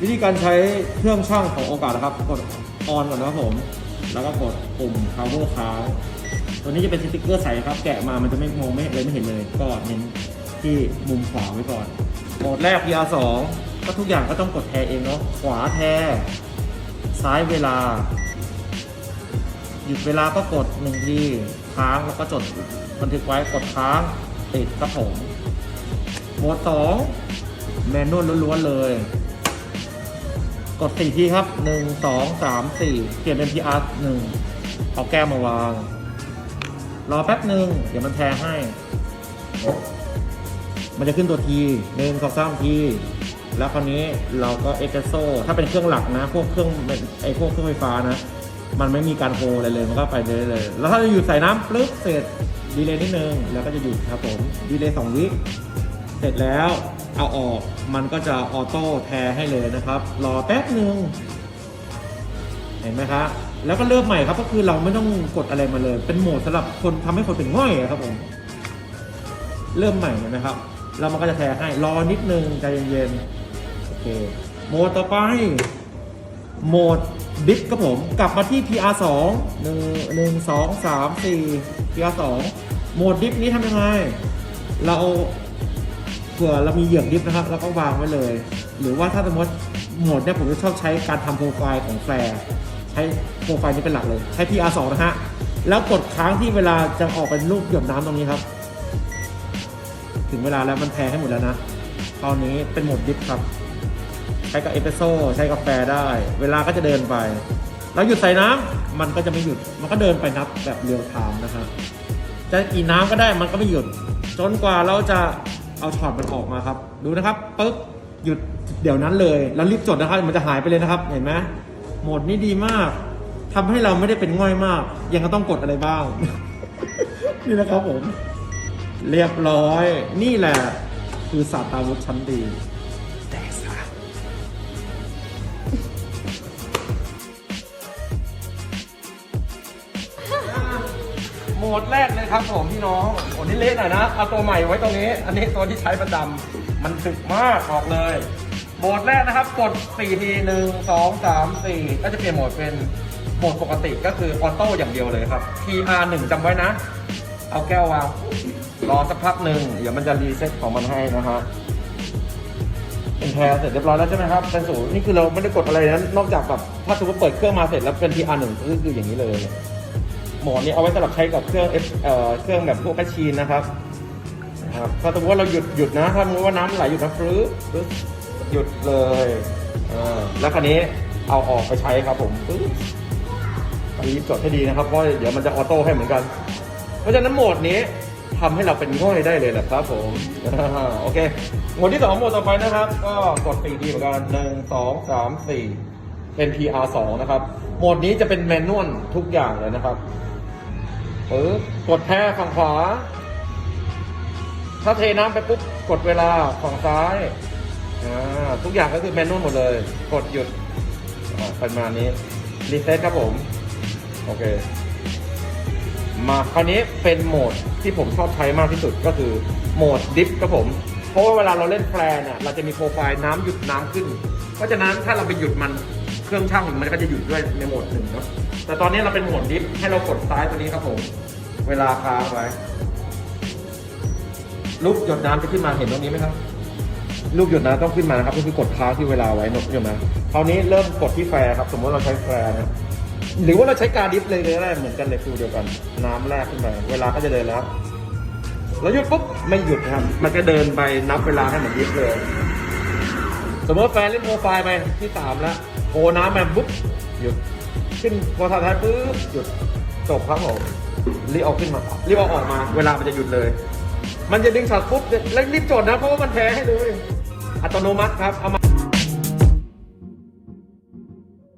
วิธีการใช้เครื่องช่างของโอกาสนะครับ กดออนก่อนนะครับผม แล้วก็กดปุ่ม power ค้างตัวนี้จะเป็นสติ๊กเกอร์ใสครับ แกะมามันจะไม่มองไม่เลยไม่เห็นเลยก็เน้นที่มุมขวาไว้ก่อนโหมดแรก PR 2ก็ทุกอย่างก็ต้องกดแทเองเนาะขวาแทซ้ายเวลา หยุดเวลาก็กดหนึ่งทีค้างแล้วก็จดบันทึกไว้กดค้างติดครับผมโหมดสองแมนนวลล้วนๆเลย กดสี่ทีครับหนึ่งสองสามสี่เปลี่ยนเป็น PR หนึ่งเอาแก้วมาวาง รอแป๊บหนึ่งเดี๋ยวมันแทให้ มันจะขึ้นตัวทีหนึ่งสองสามที แล้วคราวนี้เราก็เอ็กซ์โซถ้าเป็นเครื่องหลักนะ พวกเครื่องไอพวกเครื่องไฟฟ้านะ มันไม่มีการโฮอะไรเลย มันก็ไปได้เลย แล้วถ้าจะหยุดใส่น้ำปึ๊บเสร็จดีเลยนิดนึง แล้วก็จะหยุดครับผม ดีเลยสองวิ เสร็จแล้ว เอาออก มันก็จะออโต้แทให้เลยนะครับ รอแป๊บหนึ่งเห็นไหมครับแล้วก็เริ่มใหม่ครับก็คือเราไม่ต้องกดอะไรมาเลย เป็นโหมดสำหรับคนทำให้คนเป็นง่อยอะครับผม เริ่มใหม่เลยนะครับ แล้วมันก็จะแทให้รอนิดนึงใจเย็นๆโอเคโหมดต่อไปโหมดดิฟครับผมกลับมาที่ PR 2 1 1 2 3 4 PR 2โหมดดิฟนี้ทำยังไง เรา ผื่อเรามีเหยื่อดิฟนะครับแล้วก็วางไว้เลย หรือว่าถ้าสมมติโหมดเนี่ยผมจะชอบใช้การทำโปรไฟล์ของแฟร์ใช้โปรไฟล์นี้เป็นหลักเลย ใช้ PR 2 นะฮะ แล้วกดค้างที่เวลาจะออกเป็นรูปหยดน้ำตรงนี้ครับ ถึงเวลาแล้วมันแพ้ให้หมดแล้วนะคราวนี้เป็นโหมดดิฟครับ ใช้กับเอสเปรสโซ่ใช้กาแฟได้ เวลาก็จะเดินไป แล้วหยุดใส่น้ำมันก็จะไม่หยุด มันก็เดินไปนับแบบเรียลไทม์นะครับจะกี่น้ำก็ได้มันก็ไม่หยุด จนกว่าเราจะ เอาช็อตมันออกมาครับ ดูนะครับปึ๊บหยุดเดี๋ยวนั้นเลย แล้วรีบจดนะครับ มันจะหายไปเลยนะครับ เห็นไหมโหมดนี้ดีมากทำให้เราไม่ได้เป็นง่อยมาก ยังก็ต้องกดอะไรบ้าง นี่นะครับผม เรียบร้อย นี่แหละ คือศาสตราวุธชั้นดี แต่สา โหมดแรกเลยครับผมพี่น้องโอ้นี่เละหน่อยนะเอาตัวใหม่ไว้ตรงนี้ อันนี้ตัวที่ใช้ประจำมันถึกมากบอกเลยโหมดแรกนะครับกด4ทีหนึ่งสองสามสี่ก็จะเปลี่ยนโหมดเป็นโหมดปกติก็คือออโต้อย่างเดียวเลยครับ TR 1จำไว้นะ เอาแก้ววางรอสักพักหนึ่งเดี๋ยวมันจะรีเซ็ตของมันให้นะฮะเป็นแพรเสร็จเรียบร้อยแล้วใช่ไหมครับเป็นศูนย์นี่คือเราไม่ได้กดอะไรนะนอกจากแบบถ้าสมมติเปิดเครื่องมาเสร็จแล้วเป็น TR 1ก็คืออย่างนี้เลย หมอนนี้เอาไว้สำหรับใช้กับเครื่องเอ่อเครื่องแบบพวกแมชชีนนะครับนะครับถ้าสมมติว่าเราหยุดหยุดนะถ้าสมมติว่าน้ำไหลหยุดนะฟื้อหยุดเลยอ่าแล้วคราวนี้เอาออกไปใช้ครับผมฟรื้อรีบจดให้ดีนะครับเพราะเดี๋ยวมันจะออโต้ให้เหมือนกัน เพราะฉะนั้นโหมดนี้ทำให้เราเป็นง่อยได้เลยแหละครับผมโอเคโหมดที่สองโหมดต่อไปนะครับ ก็กดสี่ทีเหมือนกันหนึ่งสองสามสี่เป็น PR สองนะครับ โหมดนี้จะเป็นแมนนวลทุกอย่างเลยนะครับ ปึ๊บกดแพ้ฝั่งขวา ถ้าเทน้ำไปปุ๊บกดเวลาฝั่งซ้ายอ่าทุกอย่างก็คือแมนนวลหมดเลย กดหยุดประมาณนี้รีเซ็ตครับผม โอเค มาคราวนี้เป็นโหมดที่ผมชอบใช้มากที่สุดก็คือโหมดดิฟครับผม เพราะว่าเวลาเราเล่นแฟร์เนี่ยเราจะมีโปรไฟล์น้ำหยุดน้ำขึ้น เพราะฉะนั้นถ้าเราไปหยุดมันเครื่องช่างมันก็จะหยุดด้วยในโหมดหนึ่งเนาะ แต่ตอนนี้เราเป็นโหมดดิฟให้เรากดซ้ายตัวนี้ครับผม เวลาค้างไว้รูปหยดน้ำจะขึ้นมาเห็นตรงนี้ไหมครับรูปหยดน้ำต้องขึ้นมานะครับก็คือกดค้างที่เวลาไว้นกหยดน้ำคราวนี้เริ่มกดที่แฟร์ครับ สมมติเราใช้แฟร์นะหรือว่าเราใช้การดิฟเลยเลยก็ได้เหมือนกันเลยฟิลเดียวกัน น้ำแรกขึ้นไปเวลาก็จะเดินแล้วแล้วหยุดปุ๊บไม่หยุดครับ มันก็เดินไปนับเวลาให้เหมือนดิฟเลย สมมติแฟนเล่นโปรไฟล์ไปที่สามแล้วโอน้ำมาปุ๊บหยุด ขึ้นพอทายปุ๊บหยุดจบครับผมรีบเอาขึ้นมารีบเอาออกมา เวลามันจะหยุดเลย มันจะดึงสัตว์ปุ๊บแล้วรีบจดนะเพราะว่ามันแพ้ให้เลย อัตโนมัติครับเอามา